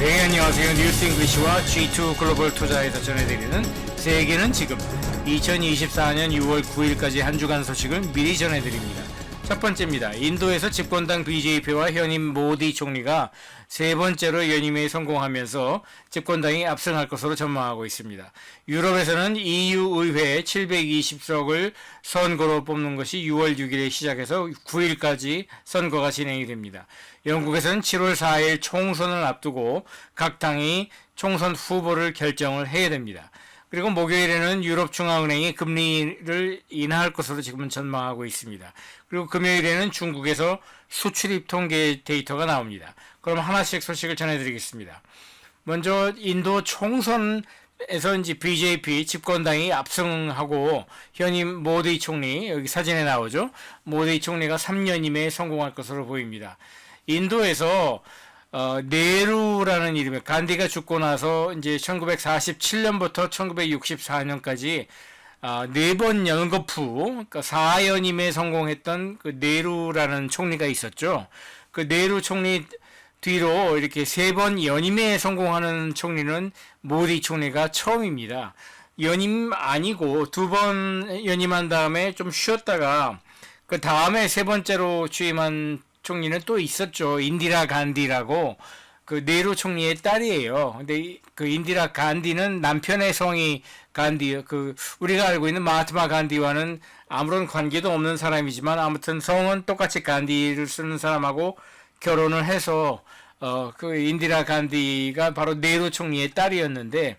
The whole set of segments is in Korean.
네, 안녕하세요. 뉴스 잉글리시와 G2 글로벌 투자에서 전해드리는 세계는 지금 2024년 6월 9일까지 한 주간 소식을 미리 전해드립니다. 첫 번째입니다. 인도에서 집권당 BJP와 현임 모디 총리가 세 번째로 연임에 성공하면서 집권당이 압승할 것으로 전망하고 있습니다. 유럽에서는 EU 의회 720석을 선거로 뽑는 것이 6월 6일에 시작해서 9일까지 선거가 진행이 됩니다. 영국에서는 7월 4일 총선을 앞두고 각 당이 총선 후보를 결정을 해야 됩니다. 그리고 목요일에는 유럽중앙은행이 금리를 인하할 것으로 지금은 전망하고 있습니다. 그리고 금요일에는 중국에서 수출입 통계 데이터가 나옵니다. 그럼 하나씩 소식을 전해드리겠습니다. 먼저 인도 총선 에서 이제 BJP 집권당이 압승하고 현임 모디 총리 여기 사진에 나오죠. 모디 총리가 3년임에 성공할 것으로 보입니다. 인도에서 어, 네루라는 이름의 간디가 죽고 나서 이제 1947년부터 1964년까지 어, 네번 연거푸, 그러니까 4연임에 성공했던 그 네루라는 총리가 있었죠. 그 네루 총리 뒤로 이렇게 세 번 연임에 성공하는 총리는 모디 총리가 처음입니다. 연임 아니고 두 번 연임한 다음에 좀 쉬었다가 그 다음에 세 번째로 취임한 총리는 또 있었죠. 인디라 간디라고 그 네루 총리의 딸이에요. 근데 이- 그 인디라 간디는 남편의 성이 간디 그 우리가 알고 있는 마하트마 간디와는 아무런 관계도 없는 사람이지만 아무튼 성은 똑같이 간디를 쓰는 사람하고 결혼을 해서 어 그 인디라 간디가 바로 네루 총리의 딸이었는데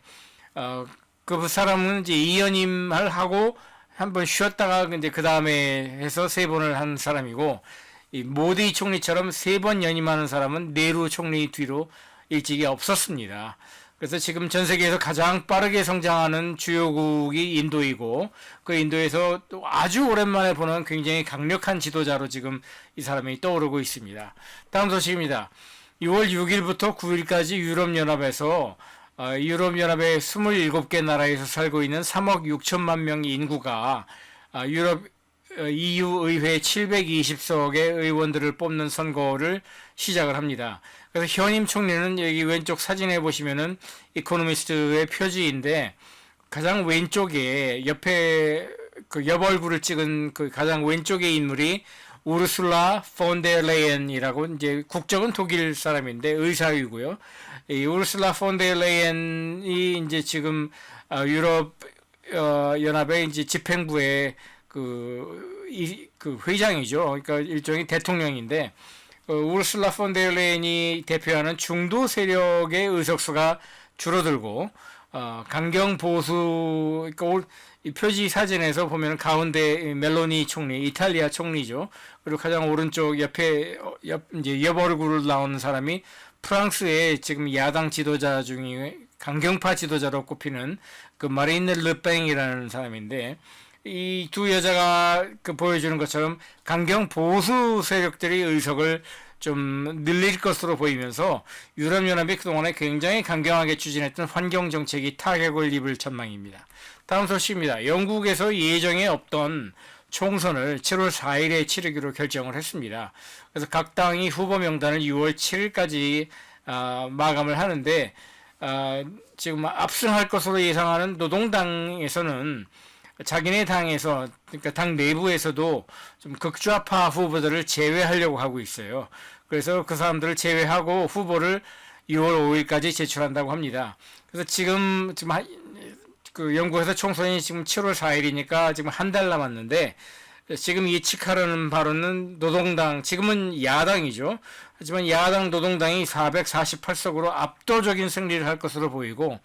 어그 사람은 이제 이연임을 하고 한번 쉬었다가 이제 그 다음에 해서 세 번을 한 사람이고 이 모디 총리처럼 세 번 연임하는 사람은 네루 총리 뒤로 일찍이 없었습니다. 그래서 지금 전 세계에서 가장 빠르게 성장하는 주요국이 인도이고 그 인도에서 또 아주 오랜만에 보는 굉장히 강력한 지도자로 지금 이 사람이 떠오르고 있습니다. 다음 소식입니다. 6월 6일부터 9일까지 유럽연합에서 어, 유럽연합의 27개 나라에서 살고 있는 3억 6천만 명의 인구가 아, 유럽 어, EU 의회 720석의 의원들을 뽑는 선거를 시작을 합니다. 그래서 현임 총리는 여기 왼쪽 사진에 보시면은 이코노미스트의 표지인데 가장 왼쪽에 옆에 그 옆 얼굴을 찍은 그 가장 왼쪽의 인물이 우르술라 폰데레이엔이라고 이제 국적은 독일 사람인데 의사이고요. 이 우르술라 폰데레이엔이 이제 지금 어, 유럽 어, 연합의 이제 집행부의 그, 이, 그 회장이죠. 그러니까 일종의 대통령인데 어, 우르슬라 폰데레인이 대표하는 중도 세력의 의석수가 줄어들고 어, 강경 보수 그러니까 올, 이 표지 사진에서 보면 가운데 멜로니 총리 이탈리아 총리죠. 그리고 가장 오른쪽 옆에 어, 옆 이제 옆 얼굴을 나오는 사람이 프랑스의 지금 야당 지도자 중에 강경파 지도자로 꼽히는 그 마리네 르팽이라는 사람인데 이 두 여자가 그 보여주는 것처럼 강경 보수 세력들이 의석을 좀 늘릴 것으로 보이면서 유럽연합이 그동안에 굉장히 강경하게 추진했던 환경 정책이 타격을 입을 전망입니다. 다음 소식입니다. 영국에서 예정에 없던 총선을 7월 4일에 치르기로 결정을 했습니다. 그래서 각 당이 후보 명단을 6월 7일까지 아, 마감을 하는데 아, 지금 압승할 것으로 예상하는 노동당에서는 자기네 당에서 그러니까 당 내부에서도 좀 극좌파 후보들을 제외하려고 하고 있어요. 그래서 그 사람들을 제외하고 후보를 6월 5일까지 제출한다고 합니다. 그래서 지금 지금 한, 그 영국에서 총선이 지금 7월 4일이니까 지금 한 달 남았는데 지금 예측하려는 바로는 노동당 지금은 야당이죠. 하지만 야당 노동당이 448석으로 압도적인 승리를 할 것으로 보이고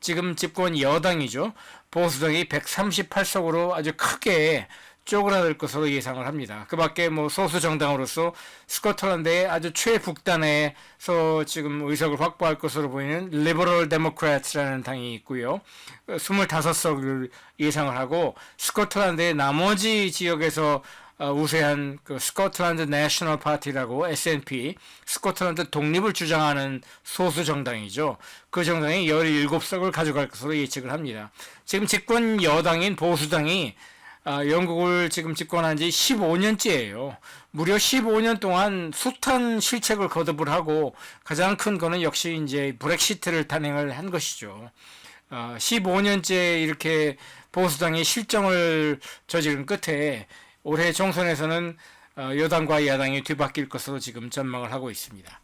지금 집권 여당이죠. 보수당이 138석으로 아주 크게 쪼그라들 것으로 예상을 합니다. 그 밖에 뭐 소수 정당으로서 스코틀랜드의 아주 최북단에서 지금 의석을 확보할 것으로 보이는 리버럴 데모크래트라는 당이 있고요. 25석을 예상을 하고 스코틀랜드의 나머지 지역에서 어, 우세한 그 스코틀랜드 내셔널 파티라고 SNP 스코틀랜드 독립을 주장하는 소수 정당이죠. 그 정당이 17석을 가져갈 것으로 예측을 합니다. 지금 집권 여당인 보수당이 아, 영국을 지금 집권한 지 15년째예요. 무려 15년 동안 숱한 실책을 거듭을 하고 가장 큰 거는 역시 이제 브렉시트를 단행을 한 것이죠. 아, 15년째 이렇게 보수당이 실정을 저지른 끝에 올해 총선에서는 어, 여당과 야당이 뒤바뀔 것으로 지금 전망을 하고 있습니다.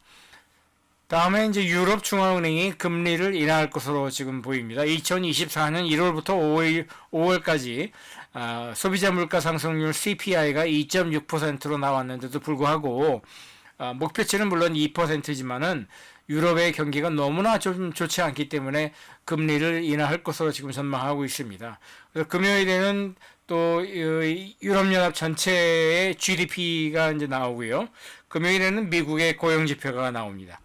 다음에 이제 유럽 중앙은행이 금리를 인하할 것으로 지금 보입니다. 2024년 1월부터 5월, 5월 까지 아, 소비자 물가 상승률 CPI가 2.6%로 나왔는데도 불구하고 아, 목표치는 물론 2%지만은 유럽의 경기가 너무나 좀 좋지 않기 때문에 금리를 인하할 것으로 지금 전망하고 있습니다. 금요일에는 또 유럽연합 전체의 GDP가 이제 나오고요. 금요일에는 미국의 고용 지표가 나옵니다.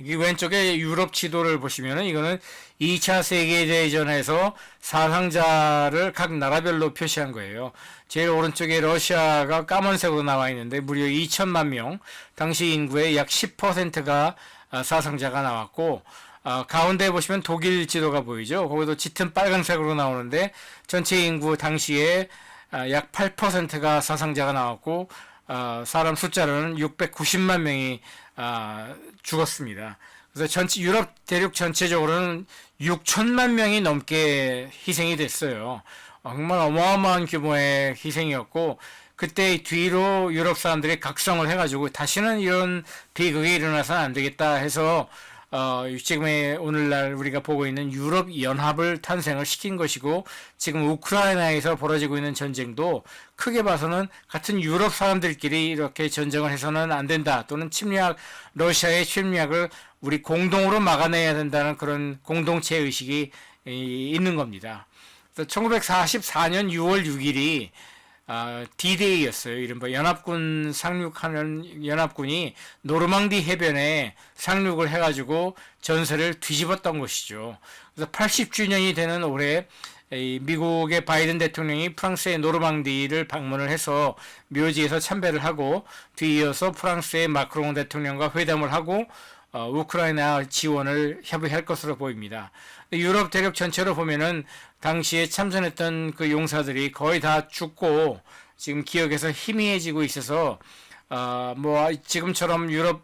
이 왼쪽에 유럽 지도를 보시면은 이거는 2차 세계대전에서 사상자를 각 나라별로 표시한 거예요. 제일 오른쪽에 러시아가 까만색으로 나와 있는데 무려 2천만 명, 당시 인구의 약 10%가 아, 사상자가 나왔고 아, 가운데 보시면 독일 지도가 보이죠. 거기도 짙은 빨간색으로 나오는데 전체 인구 당시에 아, 약 8%가 사상자가 나왔고 사람 숫자로는 690만 명이 죽었습니다. 그래서 전체 유럽 대륙 전체적으로는 6천만 명이 넘게 희생이 됐어요. 정말 어마어마한 규모의 희생이었고 그때 뒤로 유럽 사람들이 각성을 해가지고 다시는 이런 비극이 일어나서는 안 되겠다 해서 어, 지금의 오늘날 우리가 보고 있는 유럽 연합을 탄생을 시킨 것이고 지금 우크라이나에서 벌어지고 있는 전쟁도 크게 봐서는 같은 유럽 사람들끼리 이렇게 전쟁을 해서는 안 된다 또는 침략 러시아의 침략을 우리 공동으로 막아내야 된다는 그런 공동체 의식이 있는 겁니다. 1944년 6월 6일이 아, D-Day였어요. 이른바 연합군 상륙하는 연합군이 노르망디 해변에 상륙을 해가지고 전세를 뒤집었던 것이죠. 그래서 80주년이 되는 올해 미국의 바이든 대통령이 프랑스의 노르망디를 방문을 해서 묘지에서 참배를 하고 뒤이어서 프랑스의 마크롱 대통령과 회담을 하고 어, 우크라이나 지원을 협의할 것으로 보입니다. 유럽 대륙 전체로 보면은 당시에 참전했던 그 용사들이 거의 다 죽고 지금 기억에서 희미해지고 있어서 어, 뭐 지금처럼 유럽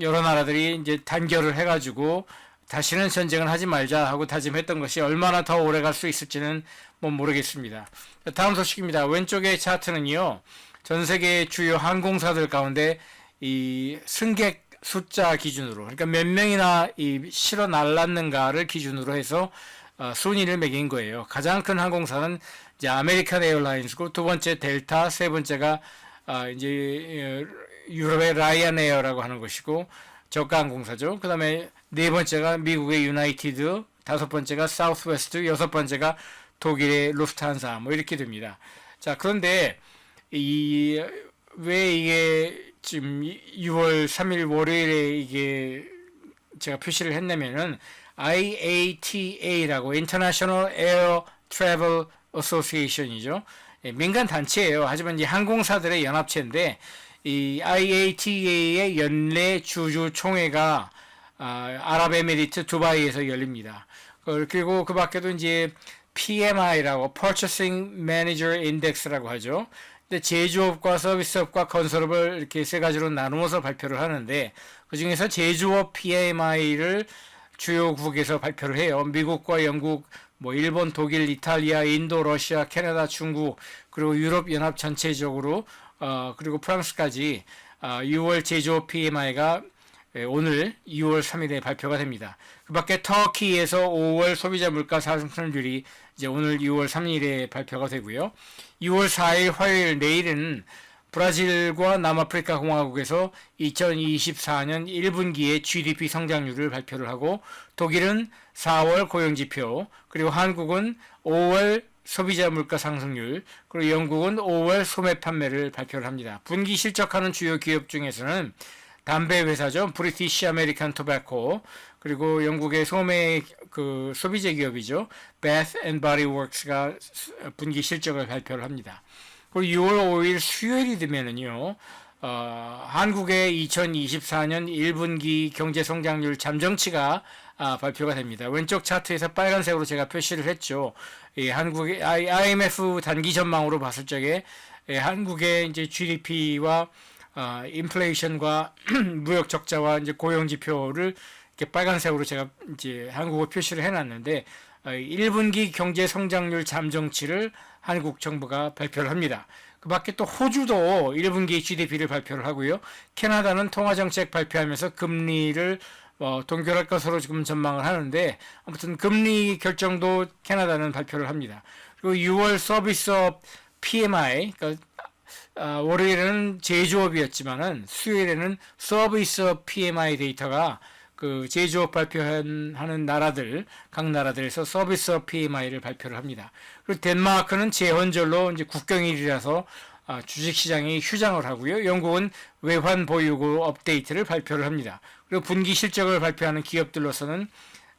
여러 나라들이 이제 단결을 해가지고 다시는 전쟁을 하지 말자 하고 다짐했던 것이 얼마나 더 오래 갈 수 있을지는 뭐 모르겠습니다. 다음 소식입니다. 왼쪽의 차트는요, 전 세계 주요 항공사들 가운데 이 승객 숫자 기준으로 그러니까 몇 명이나 이 실어 날랐는가를 기준으로 해서 어, 순위를 매긴 거예요. 가장 큰 항공사는 이제 아메리칸 에어라인스고 두 번째 델타, 세 번째가 어, 이제 어, 유럽의 라이언 에어라고 하는 것이고 저가 항공사죠. 그다음에 네 번째가 미국의 유나이티드, 다섯 번째가 사우스웨스트, 여섯 번째가 독일의 루프트한사 뭐 이렇게 됩니다. 자, 그런데 이 왜 이게 지금 6월 3일 월요일에 이게 제가 표시를 했냐면은 IATA라고 International Air Travel Association이죠. 예, 민간 단체예요. 하지만 이 항공사들의 연합체인데 이 IATA의 연례 주주 총회가 아, 아랍에미리트 두바이에서 열립니다. 그리고 그 밖에도 이제 PMI라고 Purchasing Manager Index라고 하죠. 근데 제조업과 서비스업과 건설업을 이렇게 세 가지로 나누어서 발표를 하는데 그 중에서 제조업 PMI를 주요국에서 발표를 해요. 미국과 영국, 뭐 일본, 독일, 이탈리아, 인도, 러시아, 캐나다, 중국 그리고 유럽 연합 전체적으로 어 그리고 프랑스까지 어 6월 제조업 PMI가 오늘 2월 3일에 발표가 됩니다. 그 밖에 터키에서 5월 소비자 물가 상승률이 이제 오늘 6월 3일에 발표가 되고요. 6월 4일 화요일 내일은 브라질과 남아프리카 공화국에서 2024년 1분기의 GDP 성장률을 발표를 하고 독일은 4월 고용 지표 그리고 한국은 5월 소비자 물가 상승률 그리고 영국은 5월 소매 판매를 발표를 합니다. 분기 실적하는 주요 기업 중에서는 담배 회사죠. 브리티시 아메리칸 토베코 그리고 영국의 소매 그 소비재 기업이죠. Bath and Body Works가 분기 실적을 발표를 합니다. 그리고 6월 5일 수요일이 되면은요. 어, 한국의 2024년 1분기 경제 성장률 잠정치가 아, 발표가 됩니다. 왼쪽 차트에서 빨간색으로 제가 표시를 했죠. 이 한국의 IMF 단기 전망으로 봤을 적에 예, 한국의 이제 GDP와 아, 인플레이션과 무역 적자와 이제 고용 지표를 이렇게 빨간색으로 제가 이제 한국어 표시를 해놨는데 어, 1분기 경제 성장률 잠정치를 한국 정부가 발표를 합니다. 그 밖에 또 호주도 1분기 GDP를 발표를 하고요. 캐나다는 통화정책 발표하면서 금리를 어, 동결할 것으로 지금 전망을 하는데 아무튼 금리 결정도 캐나다는 발표를 합니다. 그리고 6월 서비스업 PMI 그러니까 아, 월요일에는 제조업이었지만은 수요일에는 서비스업 PMI 데이터가 그 제조업 발표하는 나라들 각 나라들에서 서비스업 PMI를 발표를 합니다. 그리고 덴마크는 재헌절로 이제 국경일이라서 아, 주식시장이 휴장을 하고요. 영국은 외환 보유고 업데이트를 발표를 합니다. 그리고 분기 실적을 발표하는 기업들로서는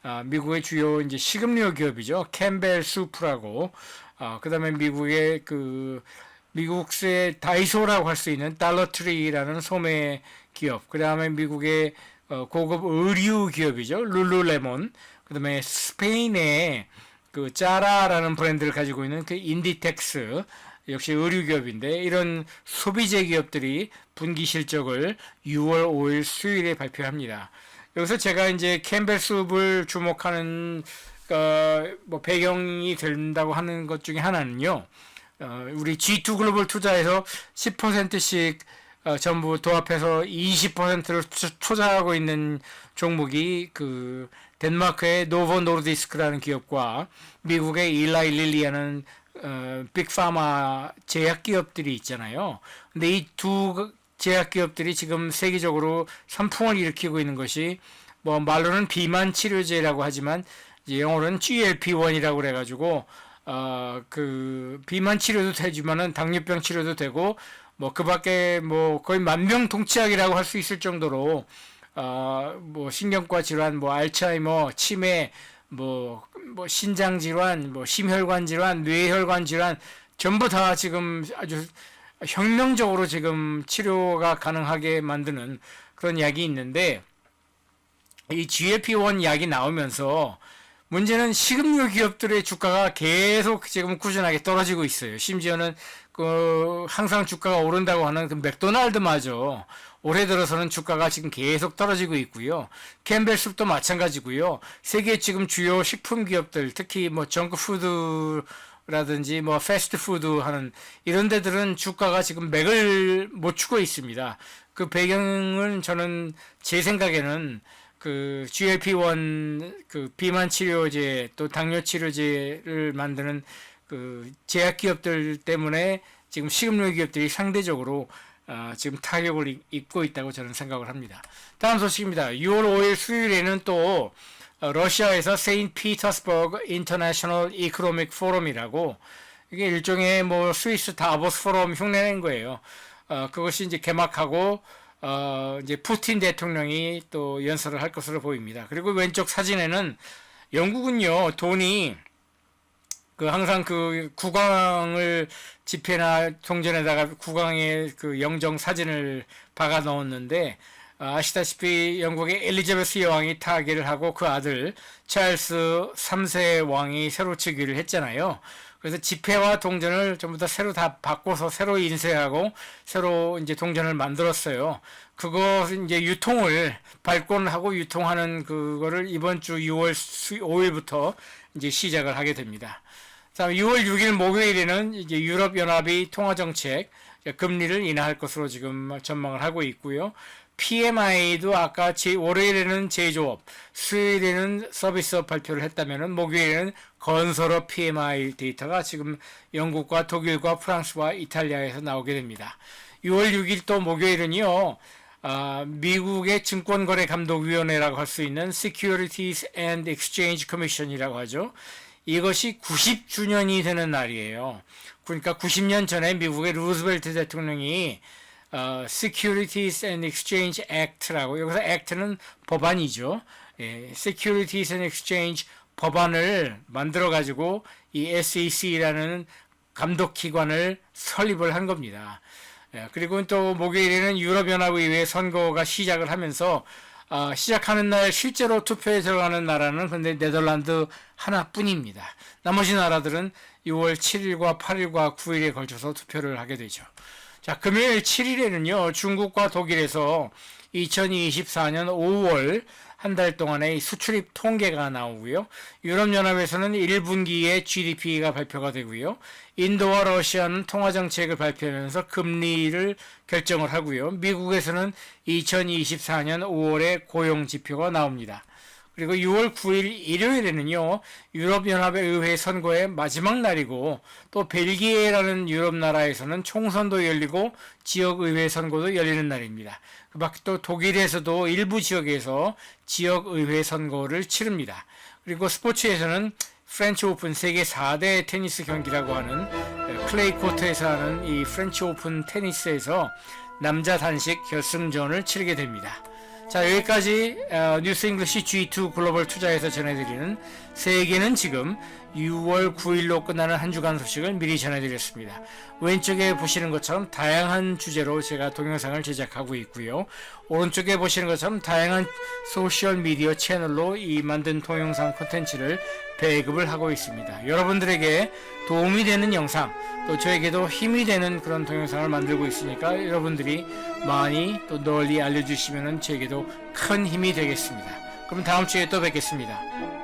아, 미국의 주요 이제 식음료 기업이죠. 캠벨 수프라고 아, 그다음에 미국의 그 미국의 다이소라고 할 수 있는 달러트리라는 소매 기업. 그다음에 미국의 어, 고급 의류 기업이죠. 룰루레몬. 그다음에 스페인의 그 짜라라는 브랜드를 가지고 있는 그 인디텍스 역시 의류 기업인데 이런 소비재 기업들이 분기 실적을 6월 5일 수요일에 발표합니다. 여기서 제가 이제 캠벨 숲을 주목하는 어, 뭐 배경이 된다고 하는 것 중에 하나는요. 어, 우리 G2 글로벌 투자에서 10%씩 어, 전부 도합해서 20%를 투자하고 있는 종목이 그 덴마크의 노보 노르디스크라는 기업과 미국의 일라이 릴리하는 어, 빅파마 제약 기업들이 있잖아요. 근데 이 두 제약 기업들이 지금 세계적으로 선풍을 일으키고 있는 것이 뭐 말로는 비만 치료제라고 하지만 영어로는 GLP-1이라고 그래 가지고 어, 그 비만 치료도 되지만은 당뇨병 치료도 되고 뭐 그밖에 뭐 거의 만병통치약이라고 할 수 있을 정도로 어, 뭐 신경과 질환, 뭐 알츠하이머, 치매, 뭐, 뭐 신장 질환, 뭐 심혈관 질환, 뇌혈관 질환 전부 다 지금 아주 혁명적으로 지금 치료가 가능하게 만드는 그런 약이 있는데 이 GLP-1 약이 나오면서 문제는 식음료 기업들의 주가가 계속 지금 꾸준하게 떨어지고 있어요. 심지어는 그 항상 주가가 오른다고 하는 그 맥도날드마저 올해 들어서는 주가가 지금 계속 떨어지고 있고요. 캠벨숲도 마찬가지고요. 세계 지금 주요 식품 기업들 특히 뭐 정크푸드 라든지 뭐 패스트푸드 하는 이런 데들은 주가가 지금 맥을 못 추고 있습니다. 그 배경은 저는 제 생각에는 그 GLP-1 그 비만 치료제 또 당뇨 치료제를 만드는 그 제약 기업들 때문에 지금 식음료 기업들이 상대적으로 아, 지금 타격을 입- 입고 있다고 저는 생각을 합니다. 다음 소식입니다. 6월 5일 수요일에는 또 어, 러시아에서 세인트 피터스버그 인터내셔널 이코노믹 포럼이라고 이게 일종의 뭐 스위스 다보스 포럼 흉내낸 거예요. 어, 그것이 이제 개막하고 어, 이제 푸틴 대통령이 또 연설을 할 것으로 보입니다. 그리고 왼쪽 사진에는 영국은요 돈이 그 항상 그 국왕을 지폐나 동전에다가 국왕의 그 영정 사진을 박아 넣었는데 아, 아시다시피 영국의 엘리자베스 여왕이 타계를 하고 그 아들 찰스 3세 왕이 새로 즉위를 했잖아요. 그래서 지폐와 동전을 전부 다 새로 다 바꿔서 새로 인쇄하고 새로 이제 동전을 만들었어요. 그거 이제 유통을 발권하고 유통하는 그거를 이번 주 6월 5일부터 이제 시작을 하게 됩니다. 자, 6월 6일 목요일에는 이제 유럽 연합이 통화 정책 금리를 인하할 것으로 지금 전망을 하고 있고요. PMI도 아까 제, 월요일에는 제조업, 수요일에는 서비스업 발표를 했다면은 목요일에는 건설업 PMI 데이터가 지금 영국과 독일과 프랑스와 이탈리아에서 나오게 됩니다. 6월 6일 또 목요일은요. 아, 미국의 증권거래감독위원회라고 할 수 있는 Securities and Exchange Commission이라고 하죠. 이것이 90주년이 되는 날이에요. 그러니까 90년 전에 미국의 루즈벨트 대통령이 어, Securities and Exchange Act라고 여기서 Act는 법안이죠. 예, Securities and Exchange 법안을 만들어 가지고 이 SEC라는 감독 기관을 설립을 한 겁니다. 예, 그리고 또 목요일에는 유럽연합의회 선거가 시작을 하면서 아, 시작하는 날 실제로 투표에 들어가는 나라는 근데 네덜란드 하나뿐입니다. 나머지 나라들은 6월 7일과 8일과 9일에 걸쳐서 투표를 하게 되죠. 자, 금요일 7일에는요, 중국과 독일에서 2024년 5월 한 달 동안의 수출입 통계가 나오고요. 유럽연합에서는 1분기의 GDP가 발표가 되고요. 인도와 러시아는 통화정책을 발표하면서 금리를 결정을 하고요. 미국에서는 2024년 5월에 고용지표가 나옵니다. 그리고 6월 9일 일요일에는요, 유럽연합의 의회 선거의 마지막 날이고, 또 벨기에라는 유럽 나라에서는 총선도 열리고, 지역의회 선거도 열리는 날입니다. 그 밖에 또 독일에서도 일부 지역에서 지역의회 선거를 치릅니다. 그리고 스포츠에서는 프렌치 오픈 세계 4대 테니스 경기라고 하는 클레이 코트에서 하는 이 프렌치 오픈 테니스에서 남자 단식 결승전을 치르게 됩니다. 자 여기까지 어, 뉴스 잉글리시 G2 글로벌 투자에서 전해드리는 세계는 지금 6월 9일로 끝나는 한 주간 소식을 미리 전해드렸습니다. 왼쪽에 보시는 것처럼 다양한 주제로 제가 동영상을 제작하고 있고요. 오른쪽에 보시는 것처럼 다양한 소셜 미디어 채널로 이 만든 동영상 콘텐츠를 배급을 하고 있습니다. 여러분들에게 도움이 되는 영상, 또 저에게도 힘이 되는 그런 동영상을 만들고 있으니까 여러분들이 많이 또 널리 알려주시면 저에게도 큰 힘이 되겠습니다. 그럼 다음 주에 또 뵙겠습니다.